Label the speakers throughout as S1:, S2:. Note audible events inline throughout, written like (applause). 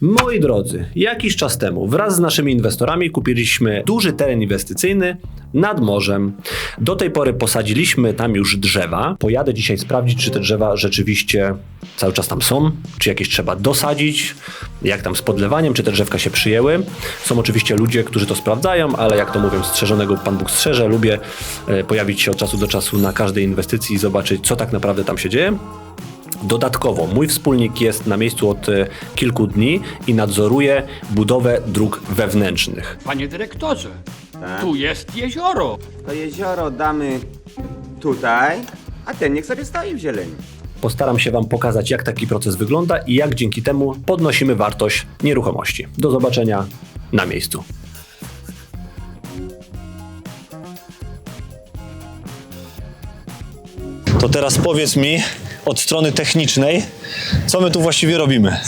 S1: Moi drodzy, jakiś czas temu wraz z naszymi inwestorami kupiliśmy duży teren inwestycyjny nad morzem. Do tej pory posadziliśmy tam już drzewa. Pojadę dzisiaj sprawdzić, czy te drzewa rzeczywiście cały czas tam są, czy jakieś trzeba dosadzić, jak tam z podlewaniem, czy te drzewka się przyjęły. Są oczywiście ludzie, którzy to sprawdzają, ale jak to mówią, strzeżonego Pan Bóg strzeże. Lubię e, pojawić się od czasu do czasu na każdej inwestycji i zobaczyć, co tak naprawdę tam się dzieje. Dodatkowo mój wspólnik jest na miejscu od e, kilku dni i nadzoruje budowę dróg wewnętrznych.
S2: Panie dyrektorze,
S3: Tak?
S2: tu jest jezioro.
S3: To jezioro damy tutaj, a ten niech sobie stoi w zieleni.
S1: Postaram się Wam pokazać, jak taki proces wygląda i jak dzięki temu podnosimy wartość nieruchomości. Do zobaczenia na miejscu.
S4: To teraz powiedz mi od strony technicznej, co my tu właściwie robimy.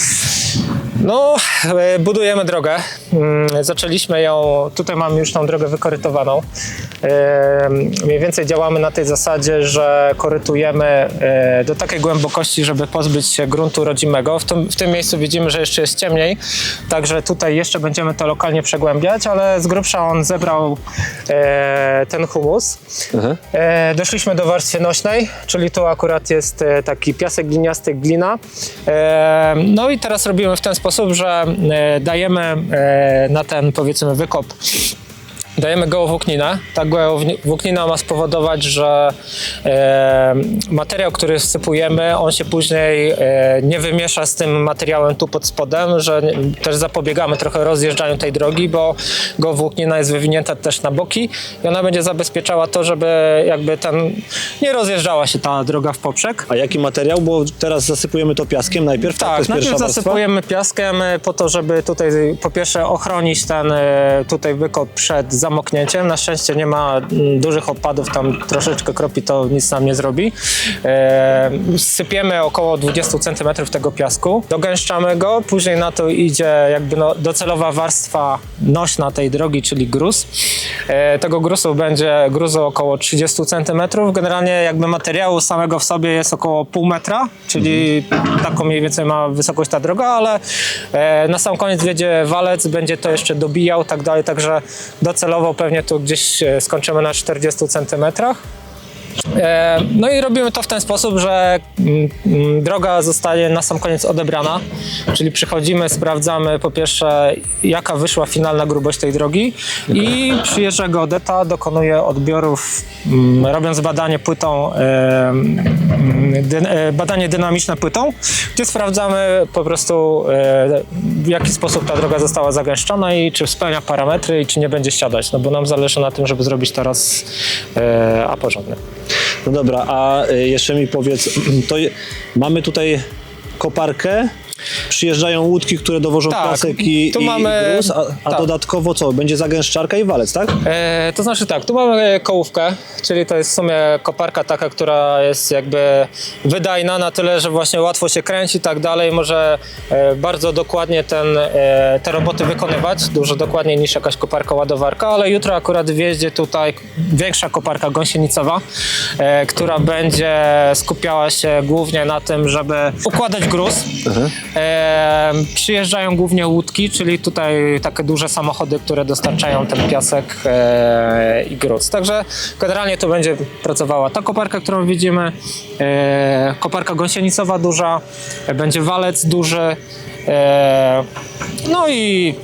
S5: No, e, budujemy drogę. Mm, Zaczęliśmy ją, tutaj mamy już tą drogę wykorytowaną. E, Mniej więcej działamy na tej zasadzie, że korytujemy e, do takiej głębokości, żeby pozbyć się gruntu rodzimego. W tym, w tym miejscu widzimy, że jeszcze jest ciemniej, także tutaj jeszcze będziemy to lokalnie przegłębiać, ale z grubsza on zebrał ten humus. E, Doszliśmy do warstwy nośnej, czyli tu akurat jest taki piasek gliniasty, glina. No i teraz robimy w ten sposób, że e, dajemy e, na ten powiedzmy wykop Dajemy gołowłókninę. Ta gołowłóknina ma spowodować, że e, materiał, który wsypujemy, on się później e, nie wymiesza z tym materiałem tu pod spodem, że nie- też zapobiegamy trochę rozjeżdżaniu tej drogi, bo gołowłóknina jest wywinięta też na boki i ona będzie zabezpieczała to, żeby jakby ten nie rozjeżdżała się ta droga w poprzek.
S4: A jaki materiał? Bo teraz zasypujemy to piaskiem najpierw, tak?
S5: Tak, najpierw
S4: pierwsza warstwa.
S5: zasypujemy piaskiem e, po to, żeby tutaj po pierwsze ochronić ten e, tutaj wykop przed zamoknięciem. Na szczęście nie ma mm, dużych opadów, tam troszeczkę kropi to nic nam nie zrobi. E, sypiemy około 20 cm tego piasku, dogęszczamy go, później na to idzie jakby no, docelowa warstwa nośna tej drogi, czyli gruz. E, tego gruzu będzie gruzu około 30 cm. Generalnie jakby materiału samego w sobie jest około pół metra, czyli taką mniej więcej ma wysokość ta droga, ale e, na sam koniec wiedzie walec, będzie to jeszcze dobijał tak dalej, także docelowo pewnie tu gdzieś e, skończymy na 40 centymetrach. E, No i robimy to w ten sposób, że mm, mm, droga zostaje na sam koniec odebrana, czyli przychodzimy, sprawdzamy po pierwsze jaka wyszła finalna grubość tej drogi i przyjeżdża geodeta, dokonuje odbiorów, mm, robiąc badanie płytą, e, e, badanie dynamiczne płytą, gdzie sprawdzamy po prostu w jaki sposób ta droga została zagęszczona i czy spełnia parametry i czy nie będzie siadać, no bo nam zależy na tym, żeby zrobić teraz a porządny.
S4: No dobra, a y, jeszcze mi powiedz, (clears throat) to mamy tutaj koparkę, przyjeżdżają łódki, które dowożą
S5: Tak,
S4: piasek i,
S5: tu
S4: i
S5: mamy-
S4: gruz, a, a
S5: tak.
S4: dodatkowo co? Będzie zagęszczarka i walec, tak?
S5: E, to znaczy tak, tu mamy kołówkę, czyli to jest w sumie koparka taka, która jest jakby wydajna na tyle, że właśnie łatwo się kręci i tak dalej, może e, bardzo dokładnie ten, e, te roboty wykonywać, dużo dokładniej niż jakaś koparka ładowarka, ale jutro akurat wjeździe tutaj większa koparka gąsienicowa, e, która będzie skupiała się głównie na tym, żeby układać gruz. E, przyjeżdżają głównie łódki, czyli tutaj takie duże samochody, które dostarczają ten piasek e, i gruz. Także generalnie to będzie pracowała ta koparka, którą widzimy, e, koparka gąsienicowa duża, będzie walec duży, e, no i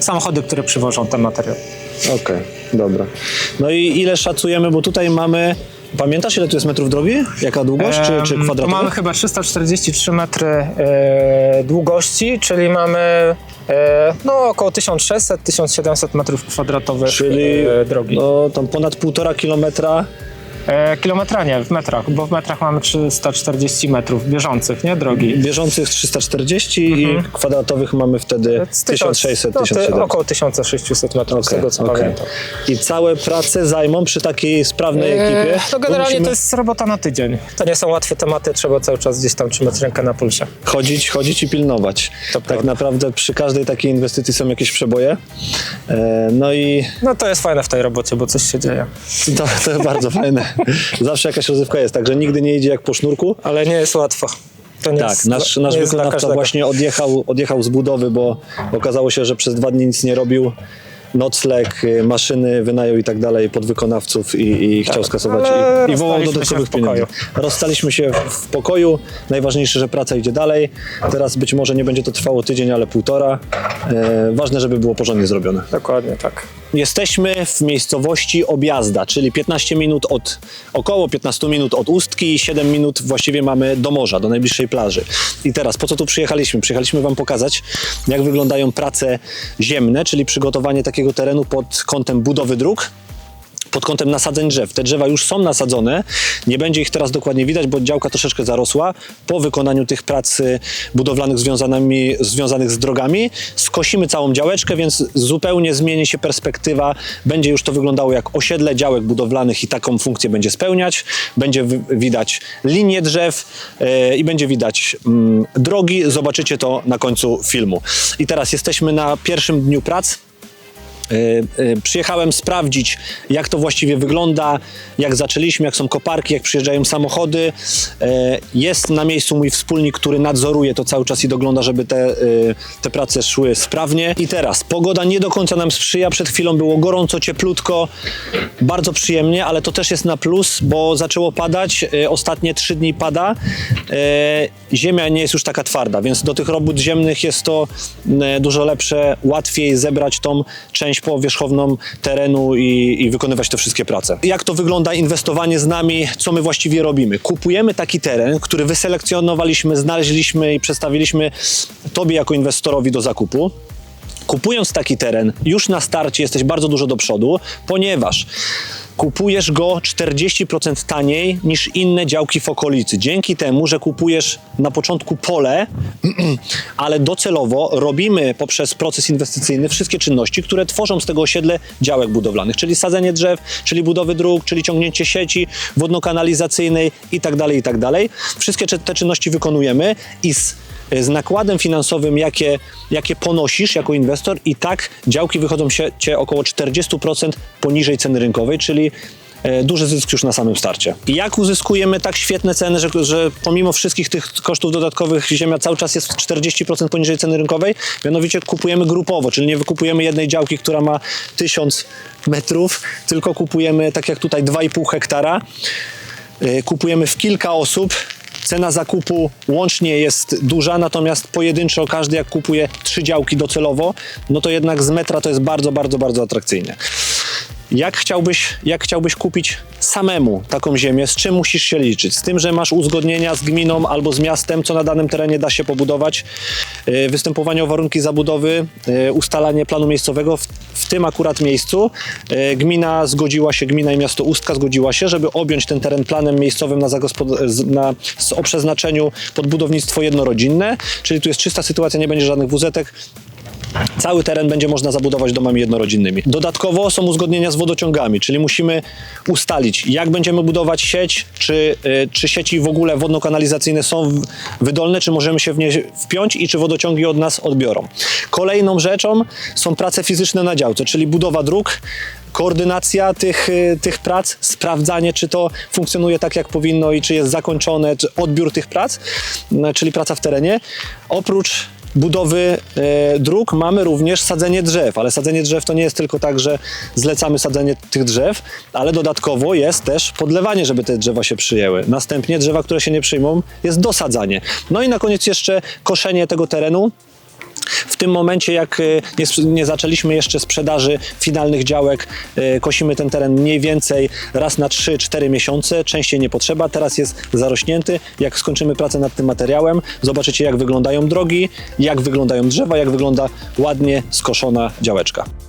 S5: samochody, które przywożą ten materiał.
S4: Okej, dobra. No i ile szacujemy, bo tutaj mamy, pamiętasz ile tu jest metrów drogi? Jaka długość, czy, czy kwadratowa?
S5: mamy chyba 343 metry e, długości, czyli mamy e, no, około 1600-1700 metrów kwadratowych
S4: Czyli
S5: e, drogi.
S4: no, tam ponad półtora kilometra.
S5: E, kilometra nie, w metrach, bo w metrach mamy 340 metrów bieżących, nie, drogi.
S4: Bieżących 340 i kwadratowych mamy wtedy
S5: Z tysiąc-
S4: 1600,
S5: no, ty-
S4: 1700.
S5: Około 1600 metrów z
S4: Okej,
S5: tego co
S4: okej.
S5: pamiętam.
S4: I całe prace zajmą przy takiej sprawnej ekipie.
S5: E, no
S4: bo
S5: generalnie
S4: musimy
S5: to jest robota na tydzień. To nie są łatwe tematy, trzeba cały czas gdzieś tam trzymać rękę na pulsie.
S4: chodzić, chodzić i pilnować.
S5: To
S4: tak
S5: prawda.
S4: naprawdę przy każdej takiej inwestycji są jakieś przeboje. E, no i
S5: No to jest fajne w tej robocie, bo coś się dzieje.
S4: to, to bardzo fajne. (laughs) Zawsze jakaś rozrywka jest, także nigdy nie idzie jak po sznurku.
S5: Ale nie jest łatwo. to nie
S4: Tak,
S5: jest,
S4: nasz, nasz wykonawca właśnie odjechał, odjechał z budowy, bo okazało się, że przez dwa dni nic nie robił. Nocleg, y, maszyny wynajął i tak dalej pod wykonawców i, i chciał skasować i, i wołał
S5: rozstaliśmy
S4: dodatkowych pieniędzy. Rozstaliśmy się w- w pokoju. Najważniejsze, że praca idzie dalej. Teraz być może nie będzie to trwało tydzień, ale półtora. E, ważne, żeby było porządnie zrobione.
S5: Dokładnie tak.
S4: Jesteśmy w miejscowości Objazda, czyli 15 minut od, około 15 minut od Ustki i 7 minut właściwie mamy do morza, do najbliższej plaży. I teraz, po co tu przyjechaliśmy? Przyjechaliśmy Wam pokazać, jak wyglądają prace ziemne, czyli przygotowanie takiego terenu pod kątem budowy dróg, pod kątem nasadzeń drzew. Te drzewa już są nasadzone, nie będzie ich teraz dokładnie widać, bo działka troszeczkę zarosła. Po wykonaniu tych prac y, budowlanych związanych z drogami skosimy całą działeczkę, więc zupełnie zmieni się perspektywa. Będzie już to wyglądało jak osiedle działek budowlanych i taką funkcję będzie spełniać. Będzie wi- widać linie drzew y, i będzie widać mm, drogi. Zobaczycie to na końcu filmu. I teraz jesteśmy na pierwszym dniu prac. Y, y, Przyjechałem sprawdzić, jak to właściwie wygląda, jak zaczęliśmy, jak są koparki, jak przyjeżdżają samochody. Y, Jest na miejscu mój wspólnik, który nadzoruje to cały czas i dogląda, żeby te, te prace szły sprawnie. I teraz, pogoda nie do końca nam sprzyja. Przed chwilą było gorąco, cieplutko, bardzo przyjemnie, ale to też jest na plus, bo zaczęło padać. Ostatnie trzy dni pada. Ziemia nie jest już taka twarda, więc do tych robót ziemnych jest to y, dużo lepsze, łatwiej zebrać tą część powierzchowną terenu i, i wykonywać te wszystkie prace. Jak to wygląda inwestowanie z nami, co my właściwie robimy? Kupujemy taki teren, który wyselekcjonowaliśmy, znaleźliśmy i przedstawiliśmy Tobie jako inwestorowi do zakupu. Kupując taki teren, już na starcie jesteś bardzo dużo do przodu, ponieważ kupujesz go 40% taniej niż inne działki w okolicy. Dzięki temu, że kupujesz na początku pole, (clears throat) ale docelowo robimy poprzez proces inwestycyjny wszystkie czynności, które tworzą z tego osiedle działek budowlanych, czyli sadzenie drzew, czyli budowy dróg, czyli ciągnięcie sieci wodno-kanalizacyjnej i tak dalej, i tak. Wszystkie te czynności wykonujemy i z z nakładem finansowym, jakie, jakie ponosisz jako inwestor i tak działki wychodzą się cię około 40% poniżej ceny rynkowej, czyli e, duży zysk już na samym starcie. Jak uzyskujemy tak świetne ceny, że, że pomimo wszystkich tych kosztów dodatkowych ziemia cały czas jest 40% poniżej ceny rynkowej? Mianowicie kupujemy grupowo, czyli nie wykupujemy jednej działki, która ma 1000 metrów, tylko kupujemy tak jak tutaj 2,5 hektara. Y, kupujemy w kilka osób. Cena zakupu łącznie jest duża, natomiast pojedynczo każdy jak kupuje trzy działki docelowo, no to jednak z metra to jest bardzo, bardzo, bardzo atrakcyjnie. Jak chciałbyś, jak chciałbyś kupić samemu taką ziemię, z czym musisz się liczyć? Z tym, że masz uzgodnienia z gminą albo z miastem, co na danym terenie da się pobudować, yy, występowanie o warunki zabudowy, yy, ustalanie planu miejscowego. W, w tym akurat miejscu yy, gmina zgodziła się, gmina i miasto Ustka zgodziła się, żeby objąć ten teren planem miejscowym na, na, o przeznaczeniu pod budownictwo jednorodzinne, czyli tu jest czysta sytuacja, nie będzie żadnych wuzetek, Cały teren będzie można zabudować domami jednorodzinnymi. Dodatkowo są uzgodnienia z wodociągami, czyli musimy ustalić, jak będziemy budować sieć, czy, y, czy sieci w ogóle wodno-kanalizacyjne są wydolne, czy możemy się w nie wpiąć i czy wodociągi od nas odbiorą. Kolejną rzeczą są prace fizyczne na działce, czyli budowa dróg, koordynacja tych, y, tych prac, sprawdzanie, czy to funkcjonuje tak, jak powinno i czy jest zakończone, czy odbiór tych prac, no, czyli praca w terenie. Oprócz budowy e, dróg mamy również sadzenie drzew, ale sadzenie drzew to nie jest tylko tak, że zlecamy sadzenie tych drzew, ale dodatkowo jest też podlewanie, żeby te drzewa się przyjęły. Następnie drzewa, które się nie przyjmą, jest dosadzanie. No i na koniec jeszcze koszenie tego terenu. W tym momencie, jak e, nie, nie zaczęliśmy jeszcze sprzedaży finalnych działek, e, kosimy ten teren mniej więcej raz na 3-4 miesiące, częściej nie potrzeba, teraz jest zarośnięty. Jak skończymy pracę nad tym materiałem, zobaczycie jak wyglądają drogi, jak wyglądają drzewa, jak wygląda ładnie skoszona działeczka.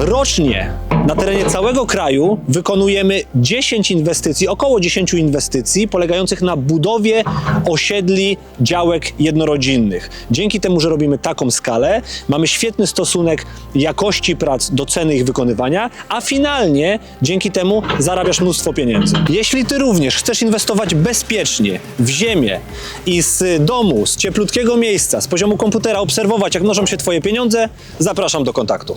S4: Rocznie Na terenie całego kraju wykonujemy 10 inwestycji, około 10 inwestycji polegających na budowie osiedli działek jednorodzinnych. Dzięki temu, że robimy taką skalę, mamy świetny stosunek jakości prac do ceny ich wykonywania, a finalnie dzięki temu zarabiasz mnóstwo pieniędzy. Jeśli ty również chcesz inwestować bezpiecznie w ziemię i z domu, z cieplutkiego miejsca, z poziomu komputera obserwować, jak mnożą się twoje pieniądze, zapraszam do kontaktu.